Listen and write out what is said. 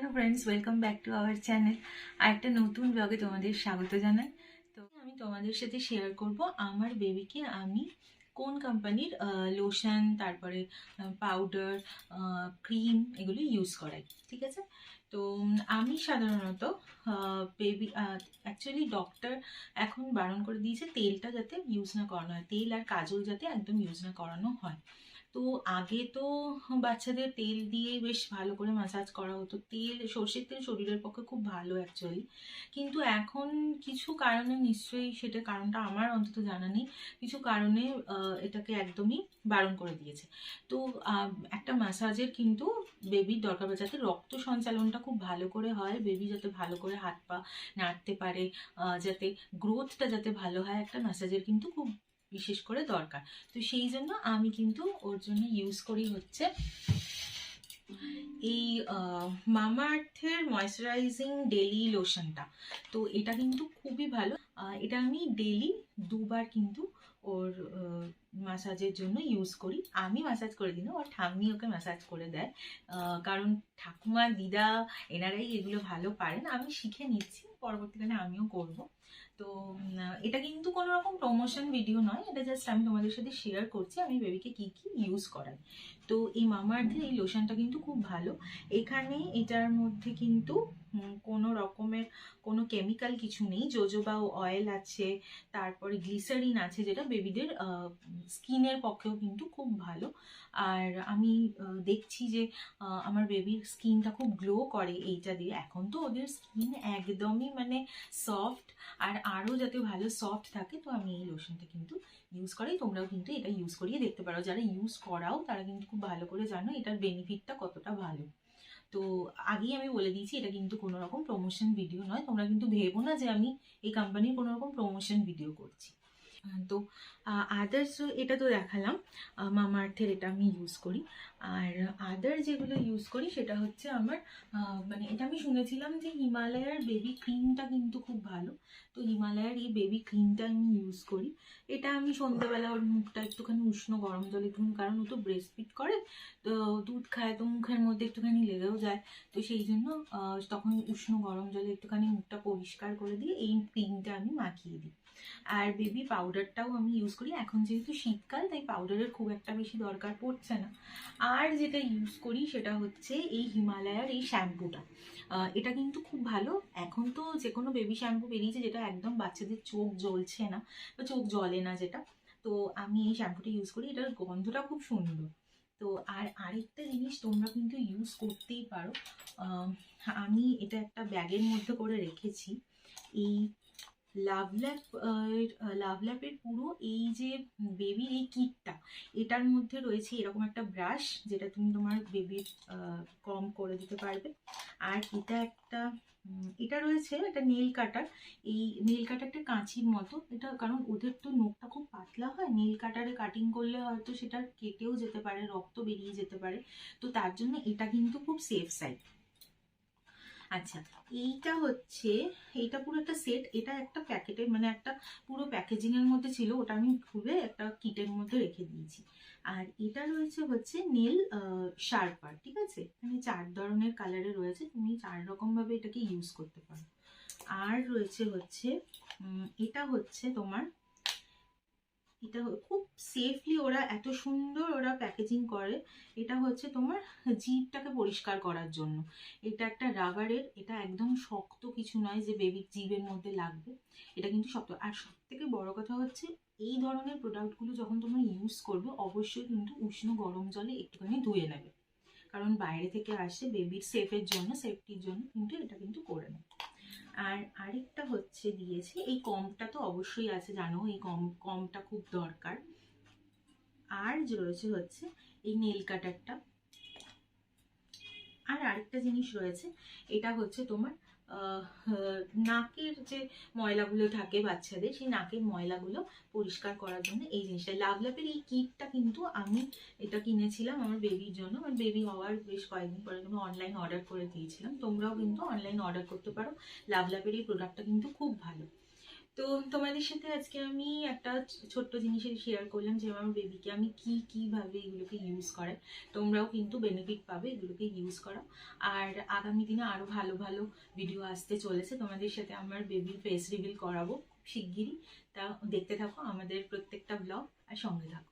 Hello friends welcome back to our channel আর একটা নতুন ব্লগে তোমাদের স্বাগত জানাই। তো আমি তোমাদের সাথে শেয়ার করব আমার বেবিকে আমি কোন কোম্পানির লোশন তারপরে পাউডার ক্রিম এগুলি ইউজ করাই, ঠিক আছে? তো আমি সাধারণত বেবি অ্যাকচুয়ালি ডক্টর এখন বারণ করে দিয়েছে তেলটা যাতে ইউজ না করানো হয়, তেল আর কাজল যাতে একদম ইউজ না করানো হয়। তো আগে তো বাচ্চাদের তেল দিয়ে বেশ ভালো করে মাসাজ করা হতো। তেল, সর্ষের তেল শরীরের পক্ষে খুব ভালো অ্যাকচুয়ালি কিন্তু এখন কিছু কারণে নিশ্চয়ই সেটা কারণটা আমার অন্তত জানা নেই, কিছু কারণে এটাকে একদমই বারণ করে দিয়েছে। তো একটা ম্যাসাজের কিন্তু বেবির দরকার পড়ে যাতে রক্ত সঞ্চালনটা খুব ভালো করে হয় বেবি যাতে ভালো করে হাত পা নাড়তে পারে যাতে গ্রোথটা যাতে ভালো হয়, একটা ম্যাসাজের কিন্তু খুব বিশেষ করে দরকার। তো সেই জন্য আমি কিন্তু ওর জন্য ইউজ করি হচ্ছে এই মামা আর্থের ময়শ্চারাইজিং ডেলি লোশনটা তো এটা কিন্তু খুবই ভালো। এটা আমি ডেলি দুবার কিন্তু ওর ম্যাসাজের জন্য ইউজ করি। আমি ম্যাসাজ করে দিই না, ওর ঠাম্মি ওকে ম্যাসাজ করে দেয়। কারণ ঠাকুমা দিদা, এনারাই এগুলো ভালো পারেন। আমি শিখে নিচ্ছি, পরবর্তীকালে আমিও করব। তো এটা কিন্তু কোনো রকম প্রমোশন ভিডিও নয়, এটা জাস্ট আমি তোমাদের সাথে শেয়ার করছি, আমি বেবিকে কি কি ইউজ করাই। তো এই মামাআর্থের এই লোশনটা কিন্তু খুব ভালো। এখানে এটার মধ্যে কিন্তু কোনো রকমের কোনো কেমিক্যাল কিছু নেই জোজোবা অয়েল আছে, তারপরে গ্লিসারিন আছে, যেটা বেবিদের স্কিনের পক্ষেও কিন্তু খুব ভালো। আর আমি দেখছি যে আমার বেবির স্কিনটা খুব গ্লো করে এইটা দিয়ে। এখন তো ওদের স্কিন একদমই মানে সফট আর আরও যাতে ভালো সফট থাকে, তো আমি এই লোশনটা কিন্তু ইউজ করাই। তোমরাও কিন্তু এটা ইউজ করিয়ে দেখতে পারো। যারা ইউজ করাও, তারা কিন্তু খুব ভালো করে জানো এটার বেনিফিটটা কতটা ভালো। তো আগেই আমি বলে দিয়েছি, এটা কিন্তু কোনো রকম প্রমোশন ভিডিও নয়। তোমরা কিন্তু ভেবো না যে আমি এই কোম্পানির কোনো রকম প্রমোশন ভিডিও করছি। তো আদার্স এটা তো দেখালাম। মামা আর্থের এটা আমি ইউজ করি। আর আদার যেগুলো ইউজ করি সেটা হচ্ছে আমার মানে এটা আমি শুনেছিলাম যে হিমালয়ার বেবি ক্রিমটা কিন্তু খুব ভালো। তো হিমালয়ার এই বেবি ক্রিমটা আমি ইউজ করি। এটা আমি সন্ধ্যাবেলা ওর মুখটা একটুখানি উষ্ণ গরম জলে একটুখানি কারণ ও তো ব্রেস্ট ফিট করে। তো দুধ খায় তো মুখের মধ্যে একটুখানি লেগেও যায়। তো সেই জন্য তখন উষ্ণ গরম জলে একটুখানি মুখটা পরিষ্কার করে দিয়ে এই ক্রিমটা আমি মাখিয়ে দিই। আর বেবি পাউডারটাও আমি ইউজ করি। এখন যেহেতু শীতকাল, তাই পাউডারের খুব একটা বেশি দরকার পড়ছে না। আর যেটা ইউজ করি সেটা হচ্ছে এই হিমালয়ার এই শ্যাম্পুটা এটা কিন্তু খুব ভালো। এখন তো যে কোনো বেবি শ্যাম্পু বেরিয়েছে যেটা একদম বাচ্চাদের চোখ জ্বলছে না বা চোখ জ্বলে না যেটা। তো আমি এই শ্যাম্পুটা ইউজ করি। এটার গন্ধটা খুব সুন্দর। তো আর আরেকটা জিনিস তোমরা কিন্তু ইউজ করতেই পারো। আমি এটা একটা ব্যাগের মধ্যে করে রেখেছি। এই লাভ ল্যাপ লাভ ল্যাপের পুরো এই যে বেবির এই কিটটা এটার মধ্যে রয়েছে এরকম একটা ব্রাশ যেটা তুমি তোমার বেবির কম করে দিতে পারবে। আর এটা একটা এটা রয়েছে একটা নেল কাটার এই নেল কাটারটা কাঁচির মতো। এটা কারণ ওদের তো নখটা খুব পাতলা হয়। নেল কাটারে কাটিং করলে হয়তো সেটা কেটেও যেতে পারে, রক্ত বেরিয়ে যেতে পারে। তো তার জন্য এটা কিন্তু খুব সেফ সাইড আচ্ছা এইটা হচ্ছে, এইটা পুরো একটা সেট এটা একটা প্যাকেটের মানে একটা পুরো প্যাকেজিং এর মধ্যে ছিল, ওটা আমি খুলে একটা কিটের মধ্যে রেখে দিয়েছি। আর এটা রয়েছে হচ্ছে নেল শার্পার ঠিক আছে? মানে চার ধরনের কালারে রয়েছে, তুমি চার রকম ভাবে এটাকে ইউজ করতে পারো। আর রয়েছে হচ্ছে এটা হচ্ছে তোমার এটা খুব সেফলি ওরা এত সুন্দর ওরা প্যাকেজিং করে। এটা হচ্ছে তোমার জিভটাকে পরিষ্কার করার জন্য। এটা একটা রাবারের এটা একদম শক্ত কিছু নয় যে বেবির জিভের মধ্যে লাগবে। এটা কিন্তু শক্ত। আর সব থেকে বড় কথা হচ্ছে, এই ধরনের প্রোডাক্টগুলো যখন তোমরা ইউজ করবে, অবশ্যই কিন্তু উষ্ণ গরম জলে একটুখানি ধুয়ে নেবে। কারণ বাইরে থেকে আসে বেবির সেফের জন্য সেফটির জন্য কিন্তু এটা কিন্তু করে নেবে। আর আরেকটা হচ্ছে দিয়েছে, এই কমটা তো অবশ্যই আছে জানো, এই কম, কমটা খুব দরকার। আর রয়েছে হচ্ছে এই নেল কাটারটা আর আরেকটা জিনিস রয়েছে, এটা হচ্ছে তোমার নাকের যে ময়লাগুলো থাকে বাচ্চাদের, সেই নাকের ময়লাগুলো পরিষ্কার করার জন্য এই জিনিসটা লাভ লাভের এই কিটটা কিন্তু আমি এটা কিনেছিলাম আমার বেবির জন্য। আমার বেবি হওয়ার বেশ কয়েকদিন পরে আমি অনলাইন অর্ডার করে দিয়েছিলাম। তোমরাও কিন্তু অনলাইন অর্ডার করতে পারো। লাভ লাভের এই প্রোডাক্টটা কিন্তু খুব ভালো। তো তোমাদের সাথে আজকে আমি একটা ছোট্ট জিনিসের শেয়ার করলাম যে আমার বেবিকে আমি কি, কীভাবে এগুলোকে ইউজ করাই তোমরাও কিন্তু বেনিফিট পাবে এগুলোকে ইউজ করো। আর আগামী দিনে আরও ভালো ভালো ভিডিও আসতে চলেছে। তোমাদের সাথে আমার বেবির ফেস রিভিল করাবো শিগগিরই। তা দেখতে থাকো আমাদের প্রত্যেকটা ব্লগ আর সঙ্গে থাকো।